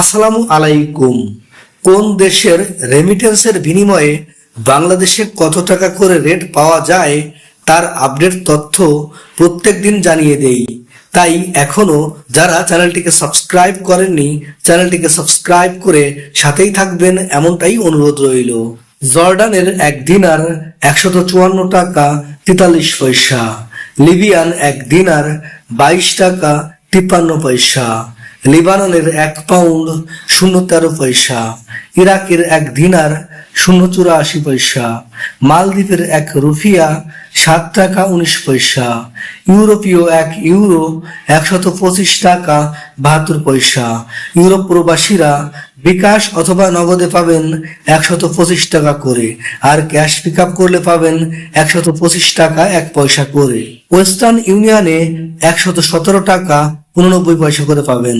আসসালামু আলাইকুম। কোন দেশের রেমিটেন্সের বিনিময়ে বাংলাদেশে কত টাকা করে রেট পাওয়া যায় তার আপডেট তথ্য প্রত্যেক দিন জানিয়ে দেই। তাই এখনও যারা চ্যানেলটিকে সাবস্ক্রাইব করেননি চ্যানেলটিকে সাবস্ক্রাইব করে সাথেই থাকবেন এমনটাই অনুরোধ রইল। জর্ডানের এক দিনার একশত চুয়ান্ন টাকা তেতাল্লিশ পয়সা লিবিয়ান এক দিনার বাইশ টাকা তিপ্পান্ন পয়সা। লিবাননের এক পাউন্ড শূন্য তেরো পয়সা, ইরাকের এক দিনার শূন্য চুরাশি পয়সা, মালদ্বীপের এক রুফিয়া সাত টাকা উনিশ পয়সা, ইউরোপীয় এক ইউরো একশত পঁচিশ টাকা বাহাত্তর পয়সা। ইউরোপ প্রবাসীরা বিকাশ অথবা নগদে পাবেন একশত পঁচিশ টাকা করে আর ক্যাশ পিক আপ করলে পাবেন একশত পঁচিশ টাকা এক পয়সা করে। ওয়েস্টার্ন ইউনিয়নে একশত সতেরো টাকা উননব্বই পয়সা করে পাবেন।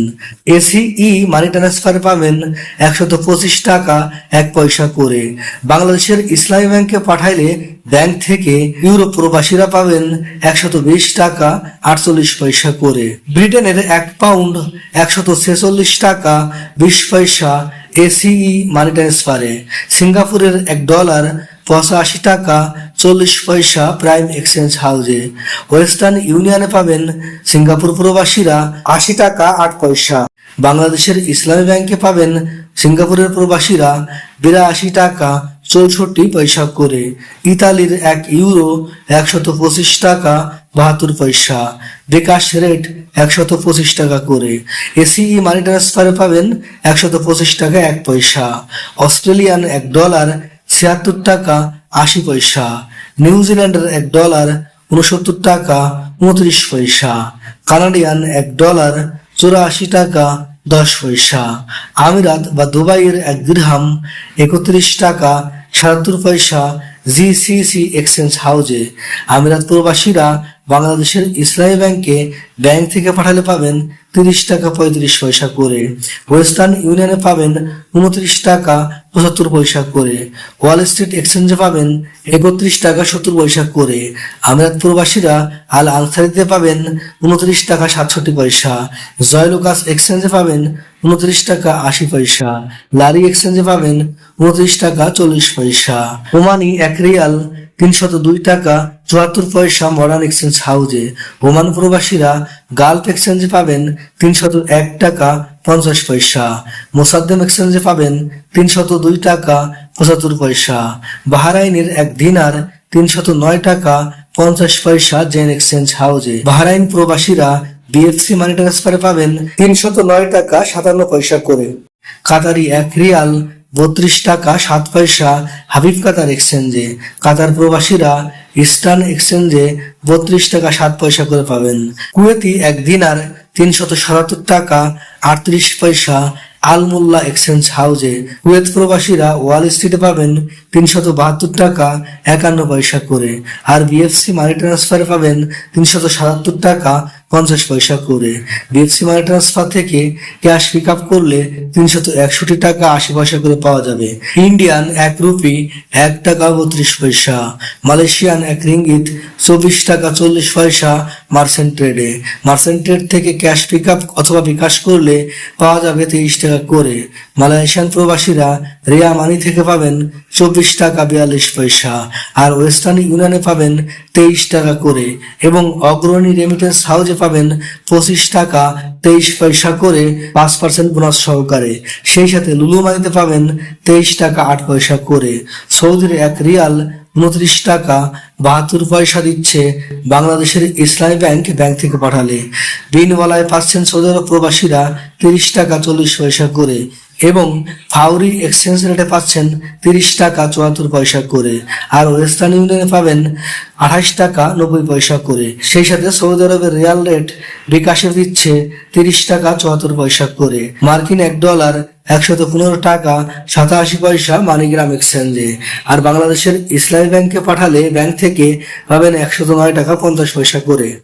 এসিই মানি ট্রান্সফারে পাবেন একশত পঁচিশ টাকা এক পয়সা করে। বাংলাদেশের ইসলামী ব্যাংকে পাঠাইলে ব্যাংক থেকে ইউরোপ প্রবাসীরা পাবেন একশত বিশ টাকা আটচল্লিশ পয়সা করে। ব্রিটেনের এক পাউন্ড একশত ছেচল্লিশ টাকা বিশ পয়সা এসিই মানি ট্রান্সফারে সিঙ্গাপুরের এক ডলার পঁচাশি টাকা, চল্লিশ পয়সা প্রাইম এক্সচেঞ্জ হাউজে। ওয়েস্টার্ন ইউনিয়নে পাবেন সিঙ্গাপুর প্রবাসীরা আশি টাকা, আট পয়সা। বাংলাদেশের ইসলামী ব্যাংকে পাবেন সিঙ্গাপুরের প্রবাসীরা বিরাশি টাকা, চৌষট্টি পয়সা করে। ইতালির এক ইউরো, একশত পঁচিশ টাকা, বাহাত্তর পয়সা। বিকাশ রেট একশত পঁচিশ টাকা করে। এসিই মানি ট্রান্সফারে পাবেন একশত পঁচিশ টাকা, এক পয়সা। অস্ট্রেলিয়ান এক ডলার ছিয়াত্তর টাকা আশি পয়সা। নিউজিল্যান্ডের এক ডলার উনসত্তর টাকা উনত্রিশ পয়সা। কানাডিয়ান এক ডলার চুরাশি টাকা দশ পয়সা। আমিরাত বা দুবাইয়ের এক গৃহাম একত্রিশ টাকা সাতাত্তর পয়সা জি সি সি এক্সচেঞ্জ হাউজে আমিরাত প্রবাসীরা বাংলাদেশের ইসলামী ব্যাংকে ব্যাংক থেকে পাঠালে পাবেন তিরিশ টাকা পঁয়ত্রিশ পয়সা করে। ওয়েস্টার্ন ইউনিয়নে পাবেন উনত্রিশ টাকা পঁচাত্তর পয়সা করে। ওয়াল স্ট্রিট এক্সচেঞ্জে পাবেন একত্রিশ টাকা সত্তর পয়সা করে। আমিরাত প্রবাসীরা আল আনসারিতে পাবেন উনত্রিশ টাকা সাতষট্টি পয়সা। জয়লুকাস এক্সচেঞ্জে পাবেন উনত্রিশ টাকা আশি পয়সা। লারি এক্সচেঞ্জে পাবেন উনত্রিশ টাকা চল্লিশ পয়সা। ওমানি এক রিয়াল তিনশত দুই টাকা চুয়াত্তর পয়সা মডার্ন এক্সচেঞ্জ হাউজে ওমান প্রবাসীরা গালফ এক্সচেঞ্জে পাবেন তিনশত এক টাকা পঞ্চাশ পয়সা। মোসাদ্দেম এক্সচেঞ্জে পাবেন তিনশত দুই টাকা পঁচাত্তর পয়সা। বাহারাইনের এক দিনার তিনশত নয় টাকা পঞ্চাশ পয়সা জেন এক্সচেঞ্জ হাউজে বাহারাইন প্রবাসীরা বিএফসি মানি ট্রান্সফারে পাবেন তিনশত নয় টাকা সাতান্ন পয়সা করে। কাতারি এক রিয়াল বত্রিশ টাকা সাত পয়সা হাবিব কাতার এক্সচেঞ্জে কাতার প্রবাসীরা ইস্টার্ন এক্সচেঞ্জে বত্রিশ টাকা সাত পয়সা করে পাবেন। কুয়েতি এক দিনার তিনশত সাতাত্তর টাকা আটত্রিশ পয়সা আলমুল্লা এক্সচেঞ্জ হাউজে। কুয়েত প্রবাসীরা ওয়াল স্ট্রিটে পাবেন তিনশত বাহাত্তর টাকা একান্ন পয়সা করে। আর বিএফসি মানি ট্রান্সফারে পাবেন তিনশত সাতাত্তর টাকা পঞ্চাশ পয়সা করে। বিএফসি মানি ট্রান্সফার থেকে ক্যাশ পিক আপ করলে তিনশত একষট্টি টাকা আশি পয়সা করে পাওয়া যাবে। ইন্ডিয়ান এক রুপি এক টাকা বত্রিশ পয়সা। মালয়েশিয়ান এক রিঙ্গিত চব্বিশ টাকা চল্লিশ পয়সা মার্সেন্ট ট্রেডে মার্সেন্ট ট্রেড থেকে ক্যাশ পিক আপ অথবা বিকাশ করলে পাওয়া যাবে তেইশ টাকা করে। মালয়েশিয়ান প্রবাসীরা রিয়া মানি থেকে পাবেন চব্বিশ টাকা বিয়াল্লিশ পয়সা, আর ওয়েস্টার্ন ইউনিয়নে পাবেন তেইশ টাকা করে, এবং অগ্রণী রেমিটেন্স হাউজে পাবেন পঁচিশ টাকা তেইশ পয়সা করে পাঁচ পার্সেন্ট বোনাস সহকারে। সেই সাথে লুলু মানিতে পাবেন তেইশ টাকা আট পয়সা করে। সৌদির এক রিয়াল উনত্রিশ টাকা বাহাত্তর পয়সা দিচ্ছে বাংলাদেশের ইসলামী ব্যাংক ব্যাংক থেকে পাঠালে। বিনওয়ালায় পাচ্ছেন সৌদি আরব প্রবাসীরা তিরিশ টাকা চল্লিশ পয়সা করে। এবং ফাউরি এক্সচেঞ্জ রেটে পাচ্ছেন তিরিশ টাকা চুয়াত্তর পয়সা করে। আর ওয়েস্টার্ন ইউনিয়নে পাবেন আঠাশ টাকা নব্বই পয়সা করে। সেই সাথে সৌদি আরবের রিয়াল রেট বিকাশে দিচ্ছে তিরিশ টাকা চুয়াত্তর পয়সা করে। মার্কিন এক ডলার একশত পনেরো টাকা সাতাশি পয়সা মানিগ্রাম এক্সচেঞ্জে আর বাংলাদেশের ইসলামী ব্যাংকে পাঠালে ব্যাংক থেকে পাবেন একশত নয় টাকা পঞ্চাশ পয়সা করে।